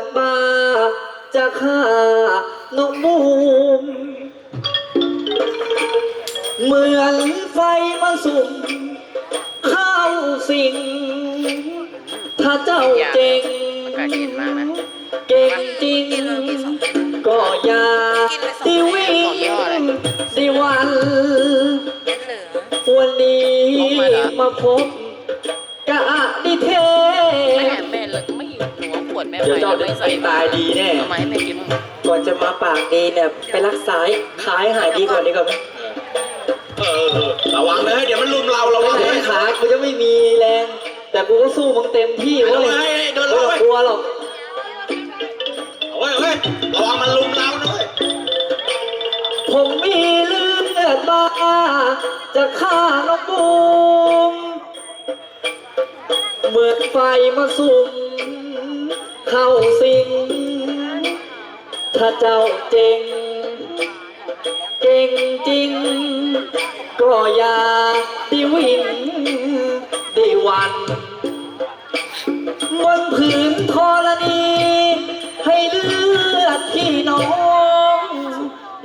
ดมาจะฆ่าน้องมูมเหมือนไฟมาสุ่มเข้าสิง ถ้าเจ้าเจ๋งเก่งจริง ก็อย่าดิวิ่งดิวันวันนี้มาพบกะ ม่เดี๋ยวไปเจ้าไม่จะใส่ตายดีแน่ทำไมให้แม่กินบ้างก่อนจะมาปากดีเนี่ยไปรักษาขายหายดีก่อนดีกว่าไหมเออระวังเลยเดี๋ยวมันลุมเราระวังแขเลยนขากูจะไม่มีแรง แต่กูก็สู้มึงเต็มที่เดิเว้นยเลยเดินไม่เลต้องยกลัวหรอกเฮ้ยเฮ้ยระวังมันลุมเราด้วยผมมีเลือดมาจะฆ่าน้องบูมเหมือนไฟมาสุ่ม เข้าสิง ถ้าเจ้าเจ๋ง เก่งจริง ก็อย่าดิวินดิวันบนผืนธรณีให้เลือดพี่น้อง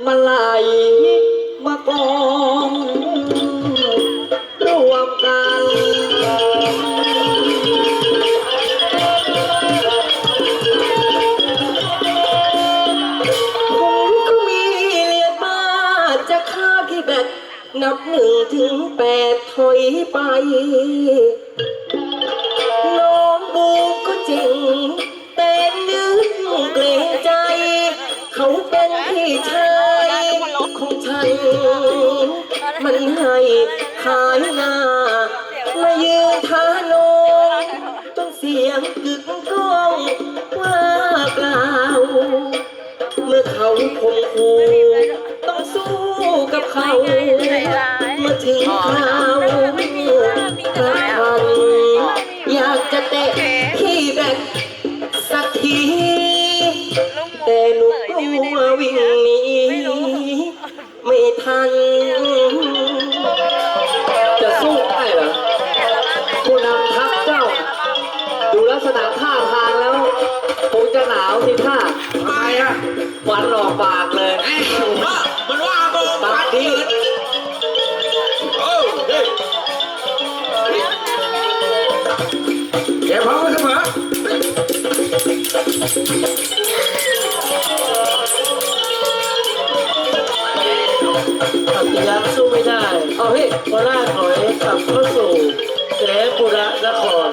มาไหล จะฆ่าพี่แบกนับหนึ่งถึงแปดถอยไป น้องบูก็จริง แต่นึกเกรงใจ เขาเป็นพี่ชายของฉัน มันให้ขายหน้า มายืนท้านองต้องเสียงกึกก้องว่ากล่าวเมื่อเขาคงคู จะเตะที่แบกสักที แต่หนูกลัววิ่งหนีไม่ทัน จะสู้ได้เหรอผู้นำทัพเจ้า ดูลักษณะท่าทางแล้วคงจะหนาวสิท่าทำไมอะหวันออกปากเลย ขับยักษ์สู้ไม่ได้ เอาพี่เพราะล่าถอยกลับเข้าสู่แสบุระนคร